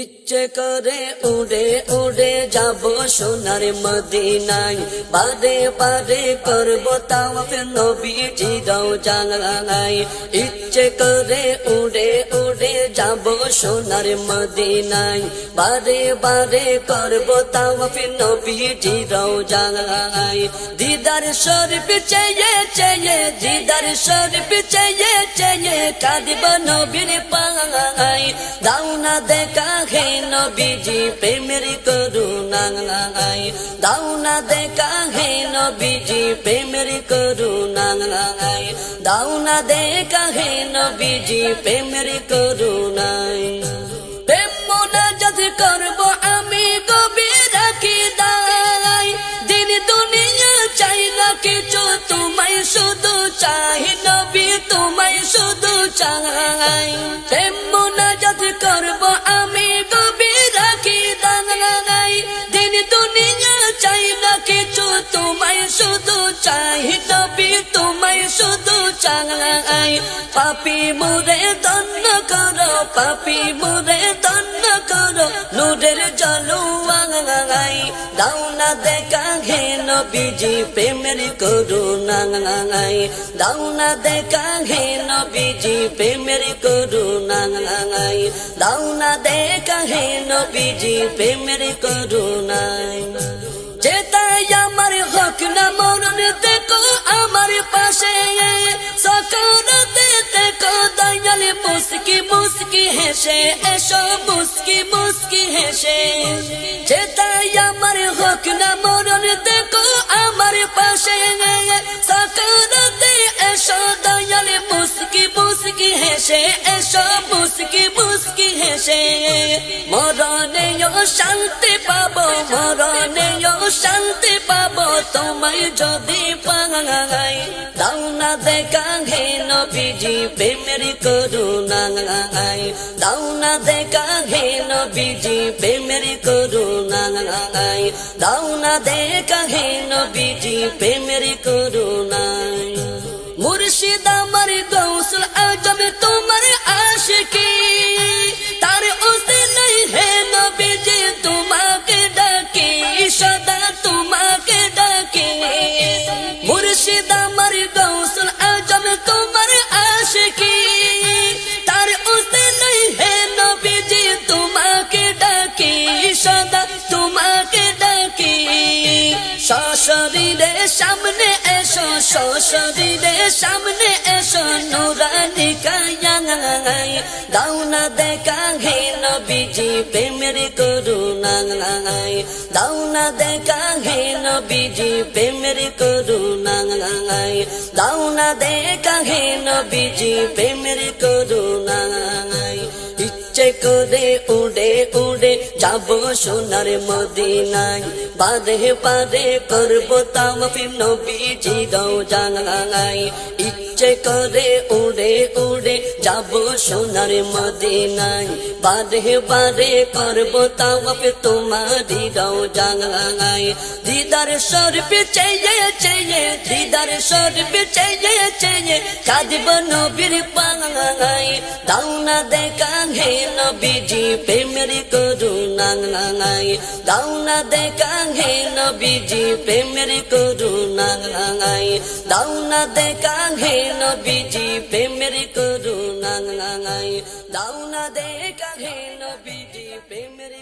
ইচ্ছে করে উড়ে উড়ে যাব সোনার মদিনায়। বারে বারে করব তাওয়াফ নবীজি দাও জানাই ইচ্ছে করে উড়ে উড়ে যাব সোনার মদিনায়। বারে বারে করব তাওয়াফ নবীজি জানাই দিদার শরীফ চেয়ে চেয়ে, দিদার শরীফ চেয়ে চেয়ে কাঁদব নবীর পাঙাই দাও না দেখা হে নবীজি প্রেমের করুণাই দাও না দেখা হে নবীজি প্রেমের করুণাই দাও না দেখা হে নবীজি প্রেমের করুণাই প্রেম মোনাজাত করব আমি রাখি দাই দিন দুনিয়া চাই না কিছু, তোমায় শুধু চাই, নবী তোমায় শুধু চাই। প্রেম মোনাজাত করব আমি কবি রাখি দিন দুনিয়া চাই না কিছু, তোমায় শুধু চাই, নবী তোমায় শুধু চাই। পাপি মুরে দন্ন করো, পাপি মুরে দন্ন করো, নূরের জলুয়াই দাও না দেখা ঘে নবীজি, প্রেমের করুণাই দাও না দেখা ঘে নবীজি, প্রেমের করুণাই দাও না দেখা হে নবীজি, প্রেমের করুণাই আমার হক না মরণ দেখো আমার পাশে। সকারতে দেখো দয়াল মুস্কি মুস্কি হেসে, এসো মুস্কি মুস্কি হেসে। যেতাই আমার হক আমার পাশে। এসো দয়াল মুস্কি মুস্কি হেসে, এসো মুস্কি মুস্কি হেসে। মরণে শান্তি পাবো মরণে শান্তি তোমায় যদি পাঙাই, দাও না দেখা ঘে নবীজি প্রেমের করুণাই দাও না দেখা ঘে নবীজি প্রেমের করুণাই দাও না দেখা ঘে নবীজি প্রেমের করুণাই গৌসুল আজম তোমার আশিকি। তার ওসে নাই হে নবীজি, তোমাকে ডাকে, সদা তোমাকে ডাকে। সশরীরে সামনে এসো, সশরীরে সামনে এসো, নুরানি কায়াই দাও না দেখা হে নবীজি, প্রেমের করুণাই দাও না দেখা হে নবীজি, প্রেমের করুণাই দাও না দেখা হে নবীজি, প্রেমের করুণাই ইচ্ছে করে উড়ে উড়ে যাব সোনার মদিনায়। বাদে পারে করব তাম নবীজি দাও জানাই। ইচ্ছে করে উড়ে উড়ে যাব সোনার মদিনায় বাদে বাদে করব তামফি তোমারি দাও জানাই দিদার সরপ চেয়ে চেয়ে দিদার সরপ চেয়ে চেয়ে কাঁদব নবীর পাঙাই দাও না দেখা হে নবীজি প্রেমের করুণাই দাও না দেখা হে নবীজি প্রেমের নাই দাও না দেখা হে নবীজি প্রেমের করুণা নাই দাও না দেখা হে নবীজি প্রেমের